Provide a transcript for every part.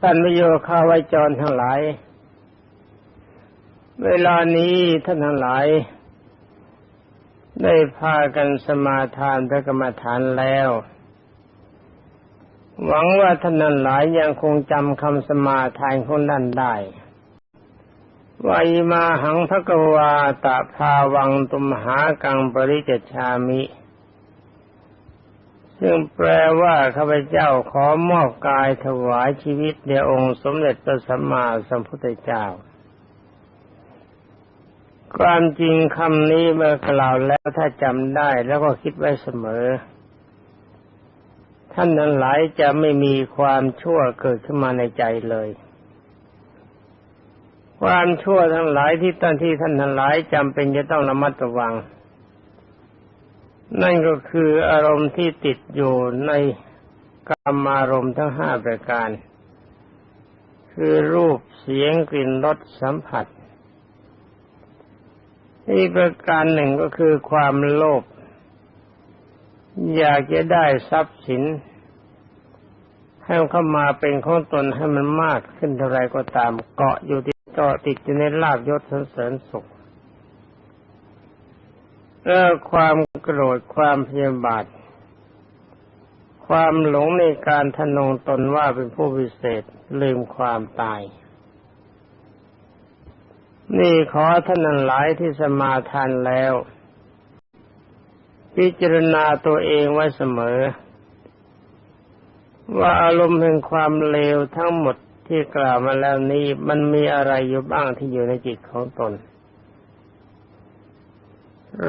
ท่านมิโยคาวายจรทั้งหลาย เวลานี้ท่านทั้งหลาย ได้พากันสมาทานพระกรรมฐานแล้ว หวังว่าท่านนั้นหลายยังคงจำคำสมาทานของนั่นได้วายมาหังพระกวาตะภาวังตุมหากังปริจชามิ ซึ่งแปลว่าข้าพเจ้าขอมอบกายถวายชีวิตแด่องค์สมเด็จพระสัมมาสัมพุทธเจ้า ความจริงคำนี้เมื่อกล่าวแล้วถ้าจำได้แล้วก็คิดไว้เสมอ ท่านนั้นหลายจะไม่มีความชั่วเกิดขึ้นมาในใจเลย ความชั่วทั้งหลายที่ท่านที่ท่านทั้งหลายจำเป็นจะต้องระมัดระวัง นั่นก็คืออารมณ์ที่ติดอยู่ในกามารมณ์ทั้งห้าประการ คือรูปเสียงกลิ่นรสสัมผัสอีกประการหนึ่งก็คือความโลภอยากจะได้ทรัพย์สิน ให้เข้ามาเป็นของตนให้มันมากขึ้นเท่าไรก็ตามเกาะอยู่ที่เกาะติดอยู่ในลาบยศสเสริญสุข ความโกรธความพยาบาท ความหลงในการทนงตนว่าเป็นผู้วิเศษลืมความตาย นี่ขอท่านนั้นหลายที่สมาทานแล้ว พิจารณาตัวเองไว้เสมอ ว่าอารมณ์แห่งความเลวทั้งหมดที่กล่าวมาแล้วนี้มันมีอะไรอยู่บ้างที่อยู่ในจิตของตน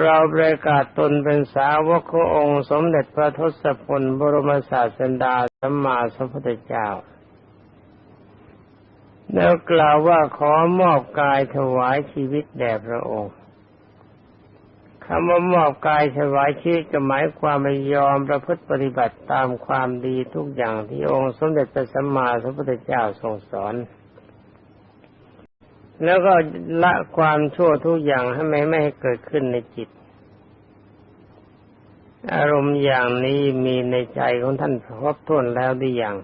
เราประกาศตนเป็นสาวกขององค์สมเด็จพระทศพลบรมศาสดาสัมมาสัมพุทธเจ้า แล้วกล่าวว่าขอมอบกายถวายชีวิตแด่พระองค์คำว่ามอบกายถวายชีวิตก็หมายความไม่ยอมประพฤติปฏิบัติตามความดีทุกอย่างที่องค์สมเด็จพระสัมมาสัมพุทธเจ้าทรงสอน แล้วก็ละความชั่วทุกอย่างให้ไม่ไม่ให้เกิดขึ้นในจิต อารมณ์อย่างนี้มีในใจของท่านครบถ้วนแล้วหรือยัง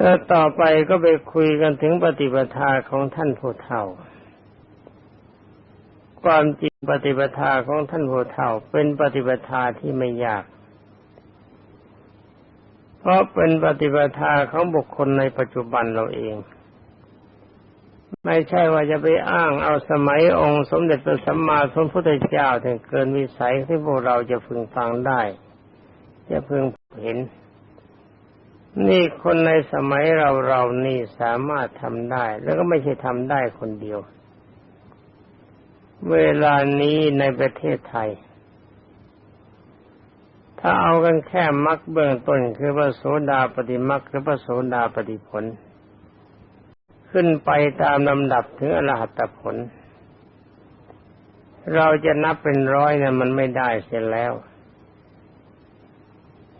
แล้วต่อไปก็ไปคุยกันถึงปฏิปทาของท่านผู้เฒ่า ความจริงปฏิปทาของท่านโหเท่า เป็นปฏิปทาที่ไม่ยาก เพราะเป็นปฏิปทาของบุคคลในปัจจุบันเราเอง ไม่ใช่ว่าจะไปอ้างเอาสมัยองค์สมเด็จพระสัมมาสัมพุทธเจ้าถึงเกินวิสัยที่พวกเราจะพึงฟังได้ จะพึงเห็น นี่คนในสมัยเราเรานี่สามารถทำได้ แล้วก็ไม่ใช่ทำได้คนเดียว เวลานี้ในประเทศไทย ถ้าเอากันแค่มรรคเบื้องต้นคือพระโสดาปฏิมรรคหรือพระโสดาปฏิผล ขึ้นไปตามลำดับถึงอรหัตผล เราจะนับเป็นร้อยเนี่ยมันไม่ได้เสียแล้ว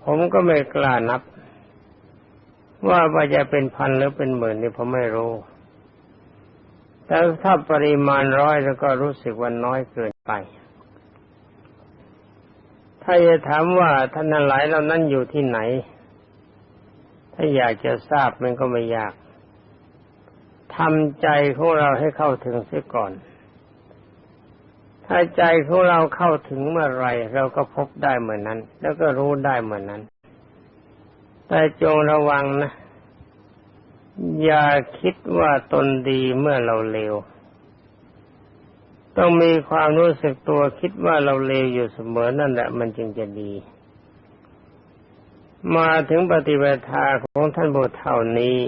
ผมก็ไม่กล้านับ ว่าว่าจะเป็นพันหรือเป็นหมื่นนี่ผมไม่รู้ แต่ถ้าปริมาณร้อยแล้วก็รู้สึกว่าน้อยเกินไป ถ้าจะถามว่าท่านหลายเรานั้นอยู่ที่ไหน ถ้าอยากจะทราบมันก็ไม่ยาก ทำใจของเราให้เข้าถึงเสียก่อน ถ้าใจของเราเข้าถึงเมื่อไรเราก็พบได้เหมือนนั้น แล้วก็รู้ได้เหมือนนั้น แต่จงระวังนะ อย่าคิดว่าตนดีเมื่อเราเลวต้องมีความรู้สึกตัวคิดว่าเราเลวอยู่เสมอนั่นแหละมันจึงจะดี มาถึงปฏิบัติาของท่านบุตรเท่านี้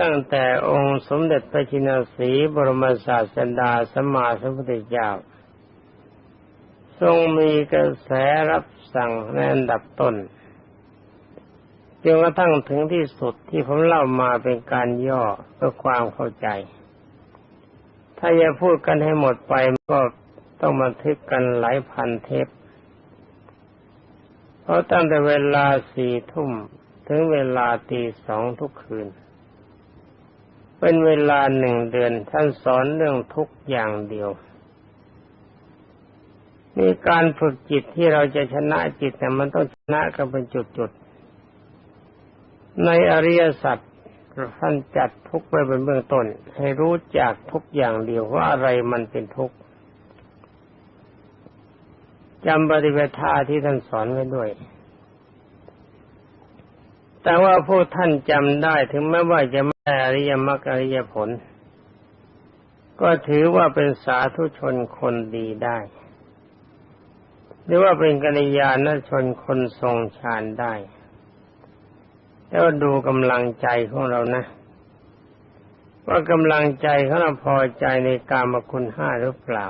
ตั้งแต่องค์สมเด็จพระจินสีบรมศาสดาสมมาสัมพุทธเจ้า ทรงมีกระแสรับสั่งในอันดับต้นจนกระทั่งถึงที่สุดที่ผมเล่ามาเป็นการย่อเพื่อความเข้าใจ ถ้าจะพูดกันให้หมดไปก็ต้องบันทึกกันหลายพันเทป เพราะตั้งแต่เวลาสี่ทุ่มถึงเวลาตีสองทุกคืน เป็นเวลาหนึ่งเดือน ท่านสอนเรื่องทุกอย่างเดียวมีการฝึกจิตที่เราจะชนะจิตแต่มันต้องชนะกันเป็นจุดๆ ในอริยสัจท่านจัดทุกไว้เป็นเบื้องต้น ให้รู้จักทุกอย่างเดียวว่าอะไรมันเป็นทุกข์จำปฏิปทาที่ท่านสอนไว้ด้วย แต่ว่าผู้ท่านจำได้ถึงแม้ว่าจะไม่อริยมรรคอริยผล ก็ถือว่าเป็นสาธุชนคนดีได้หรือว่าเป็นกัลยาณชนคนทรงฌานได้ แล้วดูกำลังใจของเรานะ ว่ากำลังใจของเราพอใจในกามคุณห้าหรือเปล่า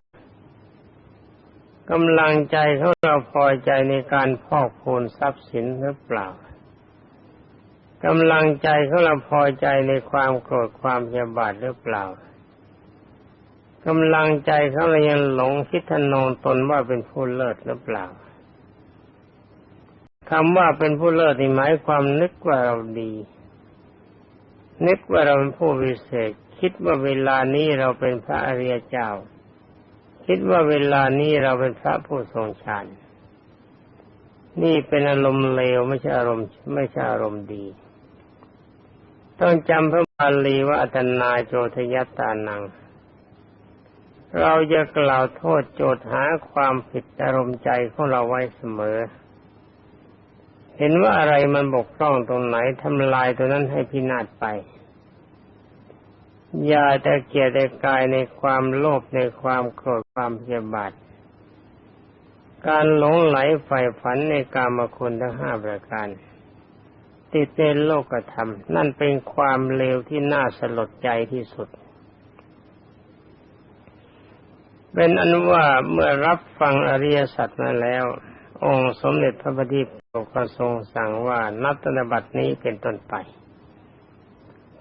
กำลังใจของเราพอใจในการพอกพูนทรัพย์สินหรือเปล่า กำลังใจของเราพอใจในความโกรธความพยาบาทหรือเปล่ากำลังใจเของเรายังหลงคิดทนงตนว่าเป็นผู้เลิศหรือเปล่าคำว่าเป็นผู้เลิศนี่หมายความนึกว่าเราดี นึกว่าเราเป็นผู้วิเศษ คิดว่าเวลานี้เราเป็นพระอริยเจ้า คิดว่าเวลานี้เราเป็นพระผู้ทรงฌานนี่เป็นอารมณ์เลวไม่ใช่อารมณ์ ไม่ใช่อารมณ์ดี ต้องจำพระบาลีว่าอัตนาโจทยัตตานัง เราจะกล่าวโทษโจทย์หาความผิดอารมณ์ใจของเราไว้เสมอ เห็นว่าอะไรมันบกพร่องตรงไหนทำลายตัวนั้นให้พินาศไปอย่าแต่เกียรติกายในความโลภในความโกรธความพยบาทการหลงไหลใฝ่ฝันในกามคุณทั้งห้าประการ ติดในโลกธรรม นั่นเป็นความเลวที่น่าสลดใจที่สุด เป็นอันว่าเมื่อรับฟังอริยสัจมาแล้ว องค์สมเด็จพระบัณฑิตก็ทรงสั่งว่านับตนบัตินี้เป็นต้นไป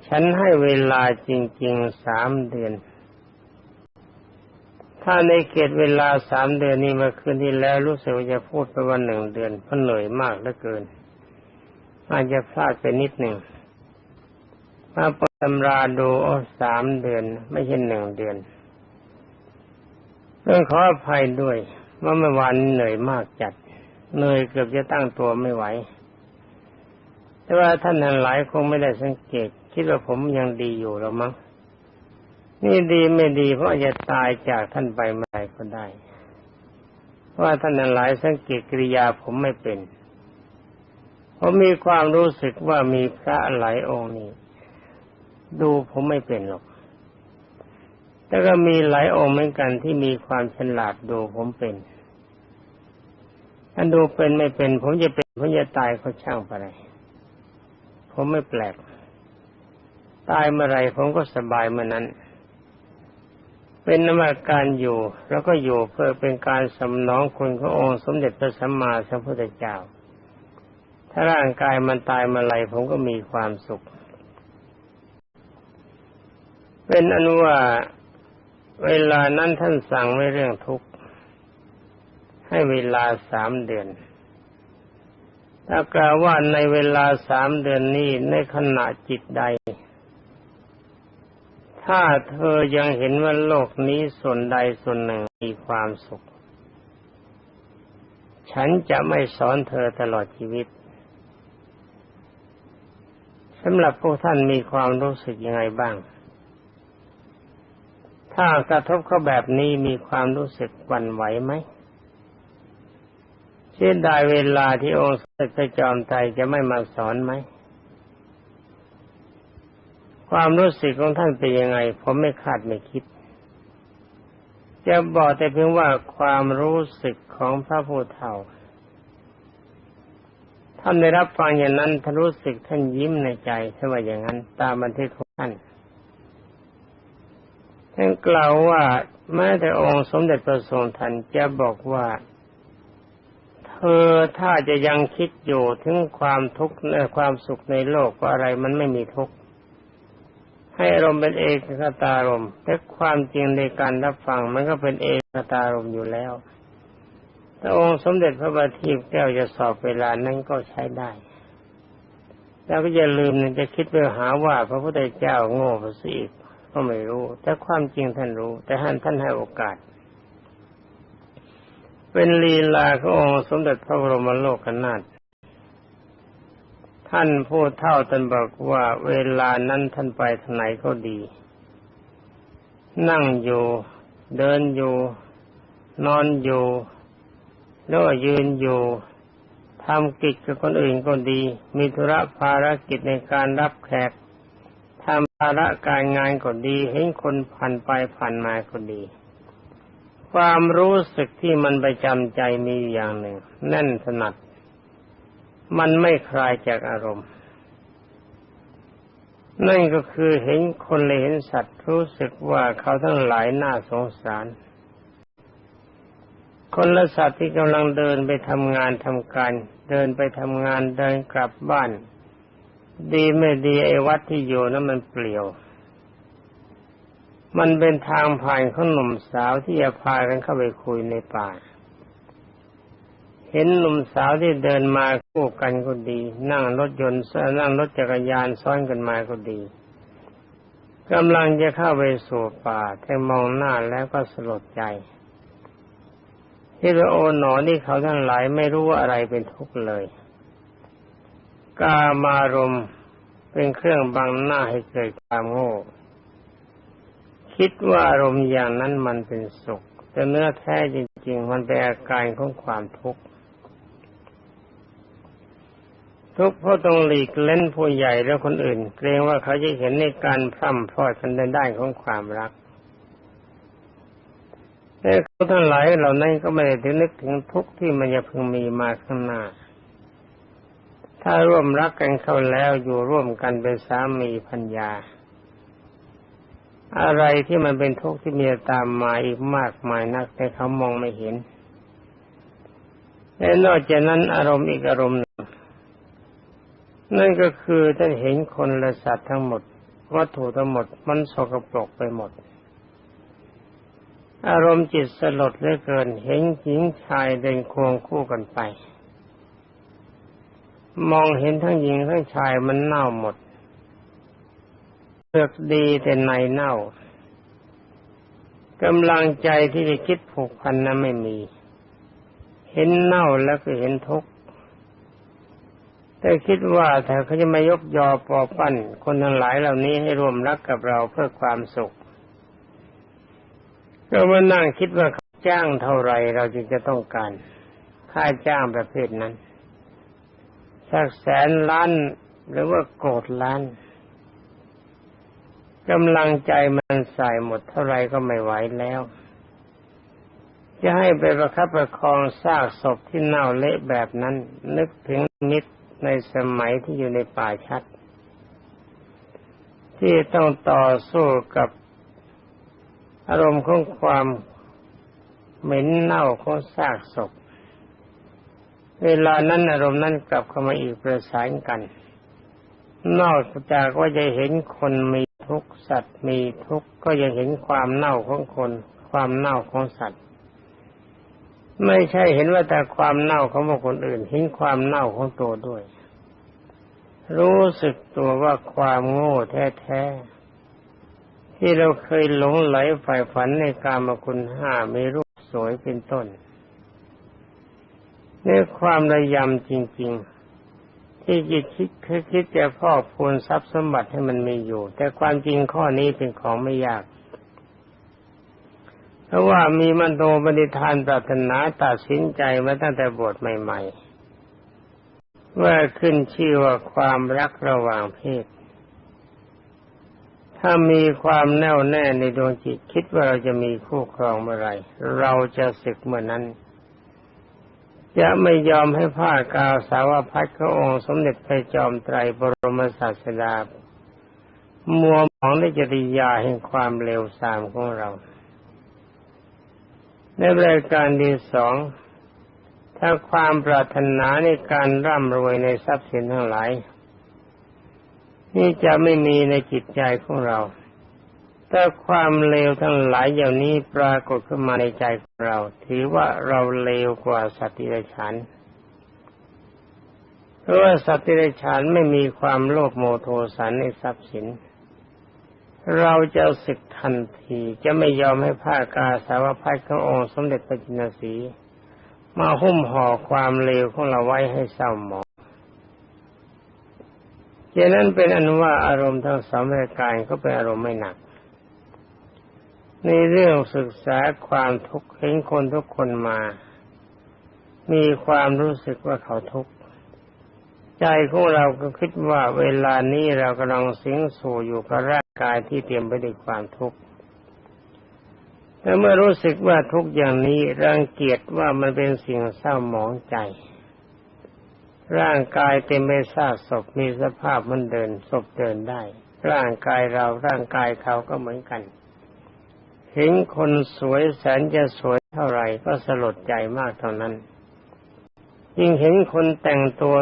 ฉันให้เวลาจริงๆสามเดือนถ้าในเขตเวลาสามเดือนนี้มาคืนที่แล้วรู้สึกว่าจะพูดไปวันหนึ่งเดือนเพราะเหนื่อยมากเหลือเกิน อาจจะพลาดไปนิดหนึ่งมาปตำราดูสามเดือน ไม่ใช่หนึ่งเดือนเรื่องขออภัยด้วยว่าเมื่อวานเหนื่อยมากจัดเหนื่อยเกือบจะตั้งตัวไม่ไหว แต่ว่าท่านหลายคงไม่ได้สังเกต คิดว่าผมยังดีอยู่หรือมั้งนี่ดีไม่ดีเพราะจะตายจากท่านไปเมื่อไรก็ได้เพราะว่าท่านหลายสังเกตกิริยาผมไม่เป็น ผมมีความรู้สึกว่ามีพระหลายองค์นี้ดูผมไม่เป็นหรอก แต่ก็มีหลายองค์เหมือนกันที่มีความฉลาดดูผมเป็นถ้าดูเป็นไม่เป็น ผมจะเป็นผมจะตายเขาช่างไปเลยผมไม่แปลก ตายเมื่อไรผมก็สบายเมื่อนั้น เป็นนมาการอยู่ แล้วก็อยู่เพื่อเป็นการสำนองคุณขององค์สมเด็จพระสัมมาสัมพุทธเจ้า ถ้าร่างกายมันตายเมื่อไรผมก็มีความสุข เป็นอนุว่าเวลานั้นท่านสั่งไว้เรื่องทุกข์ ให้เวลาสามเดือน ถ้ากล่าวว่าในเวลาสามเดือนนี้ในขณะจิตใด ถ้าเธอยังเห็นว่าโลกนี้ส่วนใดส่วนหนึ่งมีความสุข ฉันจะไม่สอนเธอตลอดชีวิต สำหรับพวกท่านมีความรู้สึกยังไงบ้าง ถ้ากระทบเขาแบบนี้มีความรู้สึกหวั่นไหวไหมเช่นได้เวลาที่องค์สมเด็จพระจอมไตรจะไม่มาสอนไหม ความรู้สึกของท่านเป็นยังไง ผมไม่คาดไม่คิด จะบอกแต่เพียงว่าความรู้สึกของพระพุทธเจ้า ท่านได้รับฟังอย่างนั้นท่านรู้สึกท่านยิ้มในใจถ้าว่าอย่างนั้น ตามบันทึกของท่านท่านกล่าวว่าแม้แต่องค์สมเด็จพระทรงทันจะบอกว่า เธอถ้าจะยังคิดอยู่ถึงความทุกข์และความสุขในโลกว่าอะไรมันไม่มีทุกข์ให้อารมณ์เป็นเอกคตารมแต่ความจริงในการรับฟังมันก็เป็นเอกคตารมอยู่แล้ว องค์สมเด็จพระบาทีแก้วจะสอบเวลานั้นก็ใช้ได้ แล้วก็อย่าลืมนะจะคิดไปหาว่าพระพุทธเจ้าโง่ภาษีก็ไม่รู้ แต่ความจริงท่านรู้ แต่ท่านท่านให้โอกาส เป็นลีลาขององค์สมเด็จพระบรมโลกนาถท่านผู้เท่าท่านบอกว่าเวลานั้นท่านไปทางไหนก็ดี นั่งอยู่ เดินอยู่ นอนอยู่ แล้วยืนอยู่ทำกิจกับคนอื่นก็ดี มีธุระภารกิจในการรับแขกทำภาระการงานก็ดี เห็นคนผ่านไปผ่านมาก็ดี ความรู้สึกที่มันประจำใจมีอย่างหนึ่งแน่นถนัด มันไม่คลายจากอารมณ์ นั่นก็คือเห็นคนเลยเห็นสัตว์รู้สึกว่าเขาทั้งหลายน่าสงสาร คนละสัตว์ที่กำลังเดินไปทำงานทำการ เดินไปทำงานเดินกลับบ้าน ดีไม่ดีไอ้วัดที่อยู่นั้นมันเปลี่ยว มันเป็นทางผ่านของหนุ่มสาวที่จะพากันเข้าไปคุยในป่า เห็นหนุ่มสาวที่เดินมาคู่กันก็ดี นั่งรถยนต์นั่งรถจักรยานซ้อนกันมาก็ดีกำลังจะเข้าไปสู่ป่าแต่มองหน้าแล้วก็สลดใจ ที่พระโอหนอนี่เขาทั้งหลายไม่รู้ว่าอะไรเป็นทุกข์เลย กามารมเป็นเครื่องบังหน้าให้เกิดความโง่ คิดว่าอารมณ์อย่างนั้นมันเป็นสุข แต่เนื้อแท้จริง ๆ มันเป็นอาการของความทุกข์ทุกข์เพราะต้องหลีกเล่นผู้ใหญ่และคนอื่น เกรงว่าเขาจะเห็นในการพร่ำพรอดกันในด้านของความรัก แต่เขาทั้งหลายเหล่านั้นก็ไม่ได้ถึงนึกถึงทุกข์ที่มันจะพึงมีมาข้างหน้า ถ้าร่วมรักกันเข้าแล้วอยู่ร่วมกันเป็นสามีพัญญา อะไรที่มันเป็นทุกข์ที่มีตามมาอีกมากมายนักแต่เขามองไม่เห็นและนอกจากนั้นอารมณ์อีกอารมณ์หนึ่งนั่นก็คือท่านเห็นคนและสัตว์ทั้งหมด วัตถุทั้งหมดมันสกปรกไปหมด อารมณ์จิตสลดเหลือเกิน เห็นหญิงชายเดินควงคู่กันไป มองเห็นทั้งหญิงทั้งชายมันเน่าหมดเลือกดีแต่ในเน่ากำลังใจที่จะคิดผูกพันนั้นไม่มี เห็นเน่าแล้วก็เห็นทุกข์แต่คิดว่าถ้าเขาจะมายกยอปอปั้นคนทั้งหลายเหล่านี้ให้รวมรักกับเราเพื่อความสุข ก็มานั่งคิดว่าเขาจ้างเท่าไรเราจึงจะต้องการค่าจ้างประเภทนั้นสักแสนล้านหรือว่าโกดล้านกำลังใจมันใส่หมดเท่าไรก็ไม่ไหวแล้ว จะให้ไปประคับประคองซากศพที่เน่าเละแบบนั้น นึกถึงมิตรในสมัยที่อยู่ในป่าชัด ที่ต้องต่อสู้กับ อารมณ์ของความเหม็นเน่าของซากศพ เวลานั้นอารมณ์นั้นกลับเข้ามาอีกประสานกัน นอกจากว่าจะเห็นคนมีทุกสัตว์มีทุกก็ยังเห็นความเน่าของคน ความเน่าของสัตว์ ไม่ใช่เห็นว่าแต่ความเน่าของบุคคลอื่น เห็นความเน่าของตัวด้วย รู้สึกตัวว่าความโง่แท้ๆ ที่เราเคยหลงไหลใฝ่ฝันในการมคุณห้ามีรูปสวยเป็นต้นในความระยำจริง ๆ ที่จิตคิดคือคิดจะพอกพูนทรัพย์สมบัติให้มันมีอยู่ แต่ความจริงข้อนี้เป็นของไม่ยากเพราะว่ามีมันโตบริทานปรารถนาตัดสินใจมาตั้งแต่บทใหม่ ๆ ว่าขึ้นชื่อว่าความรักระหว่างเพศ ถ้ามีความแน่วแน่ในดวงจิตคิดว่าเราจะมีคู่ครองเมื่อไรเราจะศึกเมื่อนั้น จะไม่ยอมให้ผ้ากาวสาวพัดขององค์สมเด็จพระจอมไตรบรมศาสดามัวมองในจริยาแห่งความเร็วสามของเรา ในรายการที่สองถ้าความปรารถนาในการร่ำรวยในทรัพย์สินทั้งหลาย นี่จะไม่มีในจิตใจของเรา ถ้าความเลวทั้งหลายอย่างนี้ปรากฏขึ้นมาในใจของเรา ถือว่าเราเลวกว่าสัตว์ที่ไรฉันเพราะว่าสัตว์ที่ไรฉันไม่มีความโลภโมโทสันในทรัพย์สิน เราจะศึกทันทีจะไม่ยอมให้ผ้ากาสาวพัดขององค์สมเด็จพระจินสีมาหุ้มห่อความเลวของเราไว้ให้เศร้าหมอง ฉะนั้นเป็นอันว่าอารมณ์ทั้งสองรายการก็เป็นอารมณ์ไม่หนัก ในเรื่องศึกษาความทุกข์เห็นคนทุกคนมา มีความรู้สึกว่าเขาทุกข์ใจของเราก็คิดว่าเวลานี้เรากำลังสิงสู่อยู่กับร่างกายที่เตรียมไปด้วยความทุกข์แต่เมื่อรู้สึกว่าทุกอย่างนี้รังเกียจว่ามันเป็นสิ่งเศร้าหมองใจ ร่างกายเต็มไปซากศพมีสภาพมันเดินศพเดินได้ ร่างกายเราร่างกายเขาก็เหมือนกันเห็นคนสวยแสนจะสวยเท่าไหร่ก็สลดใจมากเท่านั้น ยิ่งเห็นคนแต่งตัว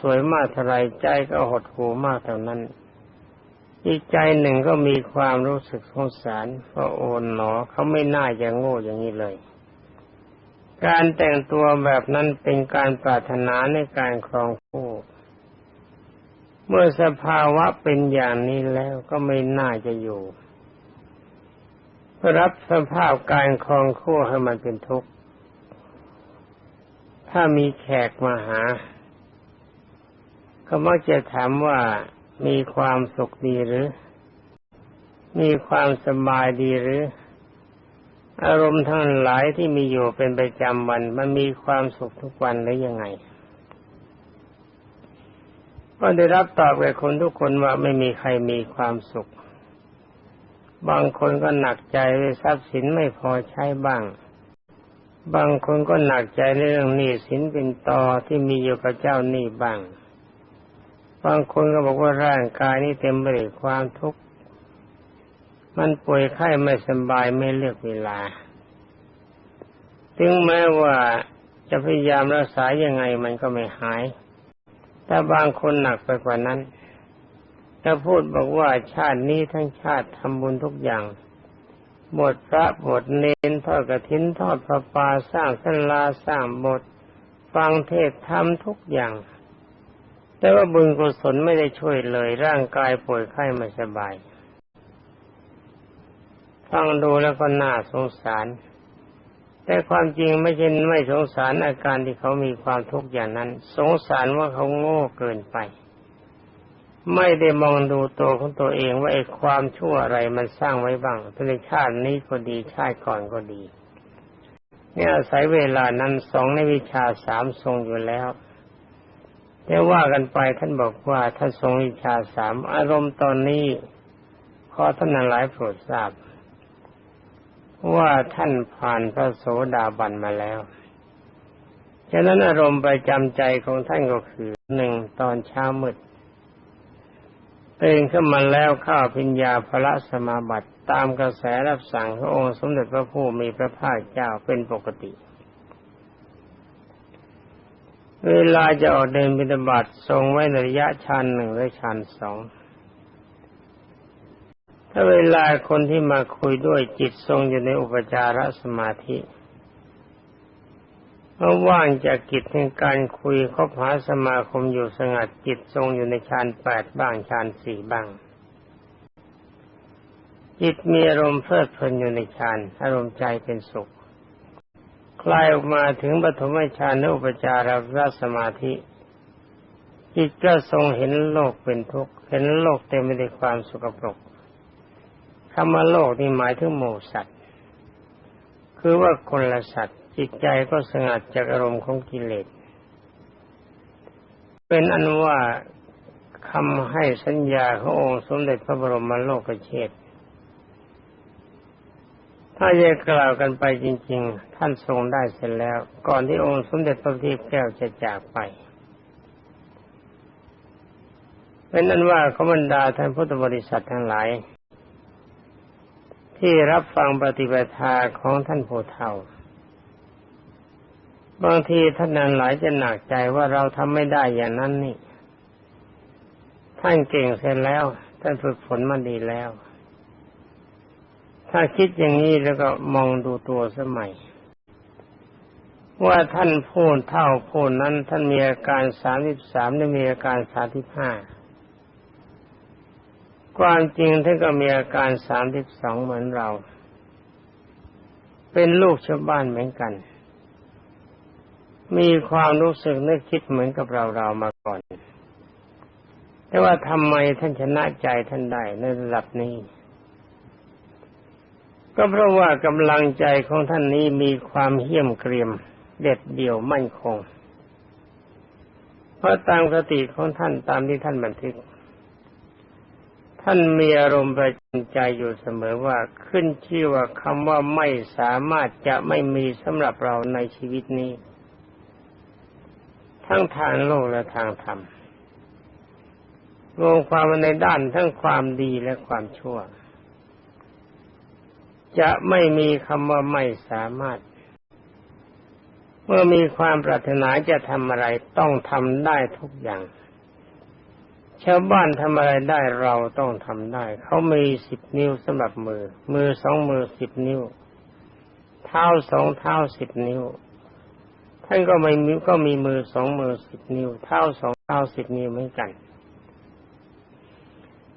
สวยๆมากเท่าไรใจก็หดหูมากเท่านั้น อีกใจหนึ่งก็มีความรู้สึกสงสารเพราะโอนหนอเขาไม่น่าจะโง่อย่างนี้เลย การแต่งตัวแบบนั้นเป็นการปรารถนาในการครองคู่เมื่อสภาวะเป็นอย่างนี้แล้วก็ไม่น่าจะอยู่รับสภาพการครองคู่ให้มันเป็นทุกข์ ถ้ามีแขกมาหา ก็มักจะถามว่ามีความสุขดีหรือ มีความสบายดีหรือ อารมณ์ทั้งหลายที่มีอยู่เป็นประจำวัน มันมีความสุขทุกวันหรือยังไง ก็ได้รับตอบจากคนทุกคนว่าไม่มีใครมีความสุข บางคนก็หนักใจด้วยทรัพย์สินไม่พอใช้บ้าง บางคนก็หนักใจเรื่องหนี้สินเป็นตอที่มีอยู่กับเจ้าหนี้บ้าง บางคนก็บอกว่าร่างกายนี้เต็มไปด้วยความทุกข์ มันป่วยไข้ไม่สบายไม่เลือกเวลา ถึงแม้ว่าจะพยายามรักษายังไงมันก็ไม่หาย แต่บางคนหนักไปกว่านั้นถ้าพูดบอกว่าชาตินี้ทั้งชาติทำบุญทุกอย่าง บทพระบทเนนทอดกระถินทอดพระปาสร้างสันลาสร้างบท ฟังเทศทำทุกอย่าง แต่ว่าบุญกุศลไม่ได้ช่วยเลยร่างกายป่วยไข้ไม่สบาย ฟังดูแล้วก็น่าสงสาร แต่ความจริงไม่ใช่ไม่สงสารอาการที่เขามีความทุกข์อย่างนั้น สงสารว่าเขาโง่เกินไป ไม่ได้มองดูตัวของตัวเองว่าไอ้ความชั่วอะไรมันสร้างไว้บ้างในชาตินี้ก็ดีชาติก่อนก็ดี เนี่ยอาศัยเวลานั้นสองในวิชาสามทรงอยู่แล้วแต่ว่ากันไปท่านบอกว่าท่านทรงวิชาสามอารมณ์ตอนนี้ขอท่านหลายโปรดทราบ ว่าท่านผ่านพระโสดาบันมาแล้วฉะนั้นอารมณ์ประจำใจของท่านก็คือหนึ่งตอนเช้ามืดตื่นขึ้นมาแล้วข้าพิญญาพระสมาบัติตามกระแสรับสั่งขององค์สมเด็จพระผู้มีพระภาคเจ้าเป็นปกติ เวลาจะออกเดินบิณฑบาตทรงไว้ในระยะชันหนึ่งและชันสอง ถ้าเวลาคนที่มาคุยด้วยจิตทรงอยู่ในอุปจารสมาธิเมื่อว่างจากกิจในการคุยคบหาสมาคมอยู่สงัดจิตทรงอยู่ในฌานแปดบ้างฌานสี่บ้าง จิตมีอารมณ์เพลิดเพลินอยู่ในฌานอารมณ์ใจเป็นสุข คลายออกมาถึงปฐมฌานนอุปจารรัสมาธิ จิตก็ทรงเห็นโลกเป็นทุกข์เห็นโลกเต็มไปด้วยความสุขปรก คำว่าโลกนี่หมายถึงหมู่สัตว์ คือว่าคนละสัตว์จิตใจก็สงัดจากอารมณ์ของกิเลส เป็นอันว่าคำให้สัญญาขององค์สมเด็จพระบรมโลกเชษถ้าจะกล่าวกันไปจริง ๆ ท่านทรงได้เสร็จแล้ว ก่อนที่องค์สมเด็จพระทีพแก้วจะจากไป เป็นนั้นว่าขบันดาท่านพุทธบริษัททั้งหลาย ที่รับฟังปฏิบัติาของท่านโพเทาบางทีท่านนั้นหลายจะหนักใจว่าเราทำไม่ได้อย่างนั้นนี่ ท่านเก่งเสร็จแล้ว ท่านฝึกฝนมาดีแล้ว ถ้าคิดอย่างนี้แล้วก็มองดูตัวสมัย ว่าท่านพูดเท่าพูดนั้น ท่านมีอาการสามสิบสามได้มีอาการสามสิบห้า ความจริงท่านก็มีอาการสามสิบสองเหมือนเรา เป็นลูกชาวบ้านเหมือนกัน มีความรู้สึกนึกคิดเหมือนกับเราเรามาก่อน แต่ว่าทำไมท่านชนะใจท่านได้ในระดับนี้ ก็เพราะว่ากำลังใจของท่านนี้มีความเหี้ยมเกรียม เด็ดเดี่ยวมั่นคง เพราะตามคติของท่านตามที่ท่านบันทึก ท่านมีอารมณ์ประจำใจอยู่เสมอว่าขึ้นชื่อว่าคำว่าไม่สามารถจะไม่มีสำหรับเราในชีวิตนี้ ทั้งทางโลกและทางธรรมรวมความในด้านทั้งความดีและความชั่ว จะไม่มีคำว่าไม่สามารถ เมื่อมีความปรารถนาจะทำอะไรต้องทำได้ทุกอย่าง ชาวบ้านทำอะไรได้เราต้องทำได้ เขามีสิบนิ้วสำหรับมือ มือสองมือสิบนิ้ว เท้าสองเท้าสิบนิ้ว ท่านก็ไม่มีก็มีมือสองมือสิบนิ้ว เท้าสองเท้าสิบนิ้วเหมือนกัน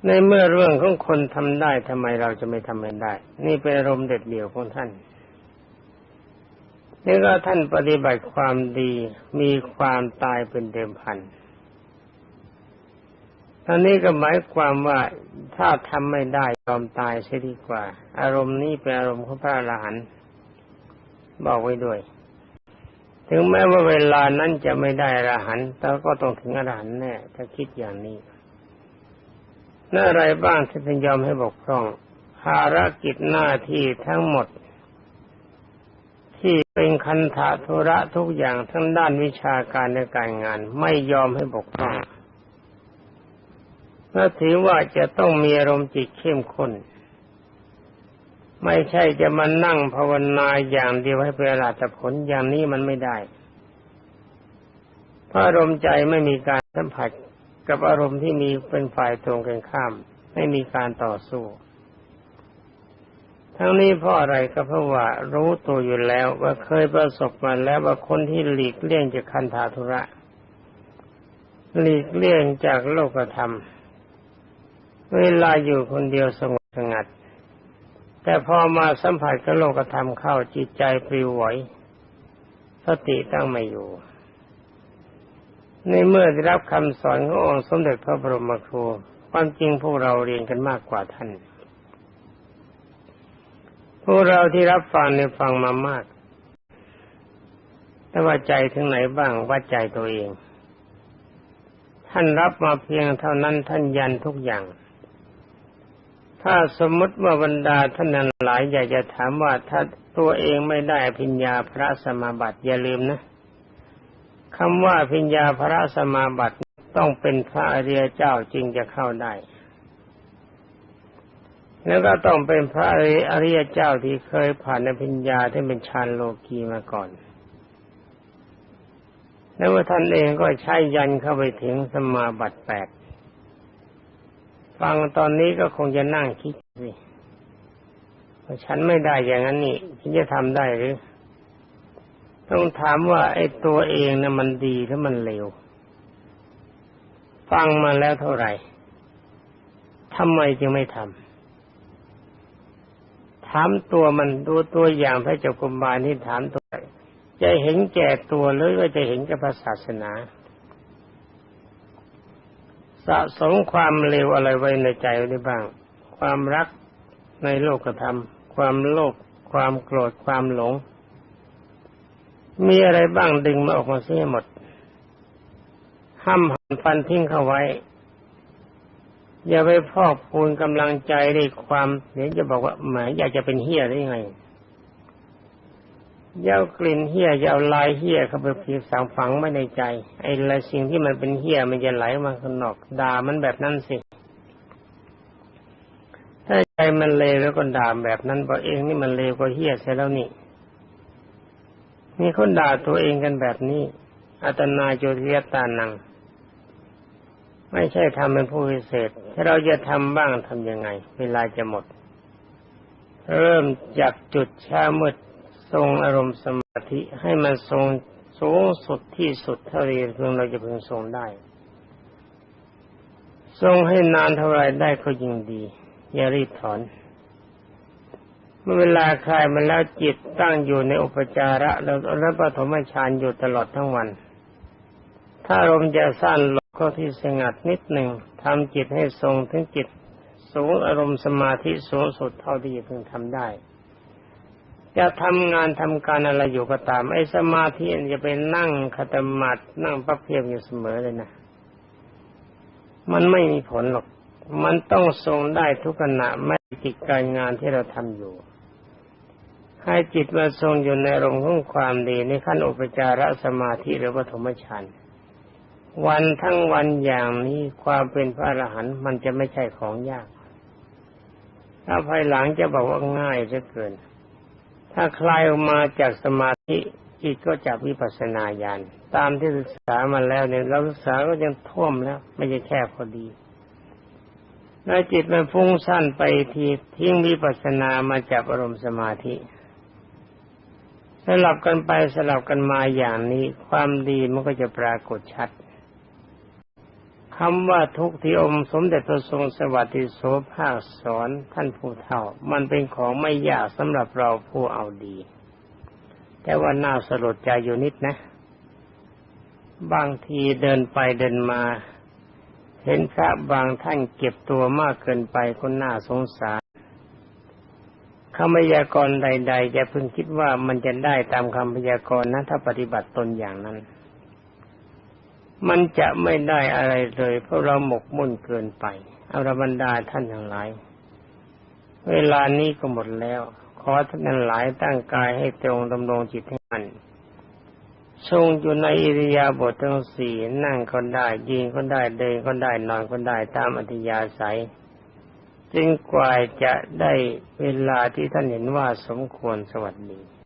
ในเมื่อเรื่องของคนทำได้ทำไมเราจะไม่ทำไม่ได้ นี่เป็นอารมณ์เด็ดเดี่ยวของท่านนี่ก็ท่านปฏิบัติความดีมีความตายเป็นเดิมพันต อนนี้ก็หมายความว่าถ้าทำไม่ได้ยอมตายเสียดีกว่า อารมณ์นี้เป็นอารมณ์ของพระอรหันต์บอกไว้ด้วย ถึงแม้ว่าเวลานั้นจะไม่ได้อรหันต์แต่ก็ต้องถึงอรหันต์แน่ถ้าคิดอย่างนี้นั่นอะไรบ้างที่ท่านยอมให้บกพร่อง ภารกิจหน้าที่ทั้งหมด ที่เป็นคันธะธุระทุกอย่างทั้งด้านวิชาการและการงาน ไม่ยอมให้บกพร่อง และถือว่าจะต้องมีอารมณ์จิตเข้มข้น ไม่ใช่จะมานั่งภาวนาอย่างเดียวให้เป็นอรหัตผลอย่างนี้มันไม่ได้เพราะอารมณ์ใจไม่มีการสัมผัสกับอารมณ์ที่มีเป็นฝ่ายตรงกันข้าม ไม่มีการต่อสู้ ทั้งนี้เพราะอะไรก็เพราะว่ารู้ตัวอยู่แล้วว่าเคยประสบมาแล้วว่าคนที่หลีกเลี่ยงจากคันธาธุระ หลีกเลี่ยงจากโลกธรรม เวลาอยู่คนเดียวสงบสงัด แต่พอมาสัมผัสกับโลกธรรมเข้าจิตใจปลิวไหวสติตั้งไม่อยู่ ในเมื่อได้รับคำสอนขององค์สมเด็จพระบรมครู ความจริงพวกเราเรียนกันมากกว่าท่าน พวกเราที่รับฟังในฟังมามาก แต่ว่าใจถึงไหนบ้างว่าใจตัวเอง ท่านรับมาเพียงเท่านั้นท่านยันทุกอย่าง ถ้าสมมติว่าบรรดาท่านนั้นหลายอยากจะถามว่าถ้าตัวเองไม่ได้พิญญาพระสมาบัติอย่าลืมนะคำว่าพิญญาพระสมาบัติต้องเป็นพระอริยเจ้าจึงจะเข้าได้ แล้วก็ต้องเป็นพระอริยเจ้าที่เคยผ่านในพิญญาที่เป็นฌานโลกีมาก่อนแล้วว่าท่านเองก็ใช้ยันเข้าไปถึงสมาบัติแปด ฟังตอนนี้ก็คงจะนั่งคิดสิฉันไม่ได้อย่างนั้นนี่ฉันจะทำได้หรือ ต้องถามว่าไอ้ตัวเองนะ่ะมันดีหรือมันเลว ฟังมาแล้วเท่าไหร่ทำไมจึงไม่ทำถามตัวมันดูตัวอย่างพระเจ้ากุมบาลที่ถามตัวจะเห็นแก่ตัวหรือว่าจะเห็นก่พระศาสนา สะสมความเลวอะไรไว้ในใจไว้บ้าง ความรักในโลกธรรม ความโลภความโกรธความหลง มีอะไรบ้างดึงมาออกมาเสียหมดห้ามหันฟันทิ้งเข้าไว้ อย่าไปพอกพูนกำลังใจด้วยความเดี๋ยวจะบอกว่าหมายอยากจะเป็นเฮียได้ไง ยาวกลิ่นเฮี้ยยาวลายเฮี้ยเข้าไปพีสังฝังไม่ในใจ ไอ้อะไรสิ่งที่มันเป็นเฮี้ยมันจะไหลมาข้างนอกด่ามันแบบนั้นสิ ถ้าใจมันเลวแล้วก็ด่าแบบนั้นบอกเองนี่มันเลวกว่าเฮี้ยเสียแล้วนี่มีคนด่าตัวเองกันแบบนี้อัตนาโจริยตานัง ไม่ใช่ทำเป็นผู้พิเศษ ถ้าเราจะทำบ้างทำยังไง เวลาจะหมด เริ่มจากจุดช้ามืด ทรงอารมณ์สมาธิให้มันทรงสูงสุดที่สุดเท่าที่เพียงเราจะพึงทรงได้ ทรงให้นานเท่าไรได้ก็ยิ่งดี อย่ารีบถอน เมื่อเวลาคลายมันแล้วจิตตั้งอยู่ในอุปจาระแล้วแล้วปฐมฌานอยู่ตลอดทั้งวัน ถ้าอารมจะสั้นลงก็ที่สงัดนิดหนึ่งทำจิตให้ทรงถึงจิตสูงอารมณ์สมาธิสูงสุดเท่าที่จะพึงทำได้ จะทำงานทำการอะไรอยู่ก็ตาม ไอ้สมาธิจะไปนั่งคตมัดนั่งประเพียบอยู่เสมอเลยนะ มันไม่มีผลหรอก มันต้องทรงได้ทุกขณะไม่ติดการงานที่เราทำอยู่ ให้จิตมาทรงอยู่ในอารมณ์ของความดีในขั้นอุปจารสมาธิหรือปฐมฌานวันทั้งวันอย่างนี้ความเป็นพระอรหันต์มันจะไม่ใช่ของยาก ถ้าภายหลังจะบอกว่าง่ายเหลือเกิน ถ้าคลายออกมาจากสมาธิจิตก็จะวิปัสสนาญาณตามที่ศึกษามาแล้วเนี่ย เราศึกษาก็ยังท่วมแล้ว ไม่ใช่แค่พอดีแล้วจิตมันฟุ้งสั้นไปทีทิ้งวิปัสสนามาจับอารมณ์สมาธิสลับกันไปสลับกันมาอย่างนี้ ความดีมันก็จะปรากฏชัด คำว่าทุกที่อมสมเด็จพระทรงสวัสดิโสภาคสอนท่านผู้เฒ่า มันเป็นของไม่ยากสำหรับเราผู้เอาดี แต่ว่าน่าสลดใจอยู่นิดนะ บางทีเดินไปเดินมา เห็นพระบางท่านเก็บตัวมากเกินไปก็น่าสงสารคำพยากรณ์ใด ๆ จะพึงคิดว่ามันจะได้ตามคำพยากรณ์นะถ้าปฏิบัติตนอย่างนั้น มันจะไม่ได้อะไรเลย เพราะเราหมกมุ่นเกินไปอรบรรดาท่านทั้งหลาย เวลานี้ก็หมดแล้ว ขอท่านทั้งหลายตั้งกายให้ตรงดำรงจิตให้มันทรงอยู่ในอิริยาบถทั้งสี่นั่งก็ได้ยืนก็ได้เดินก็ได้นอนก็ได้ตามอัธยาศัยจึงกว่าจะได้เวลาที่ท่านเห็นว่าสมควรสวัสดี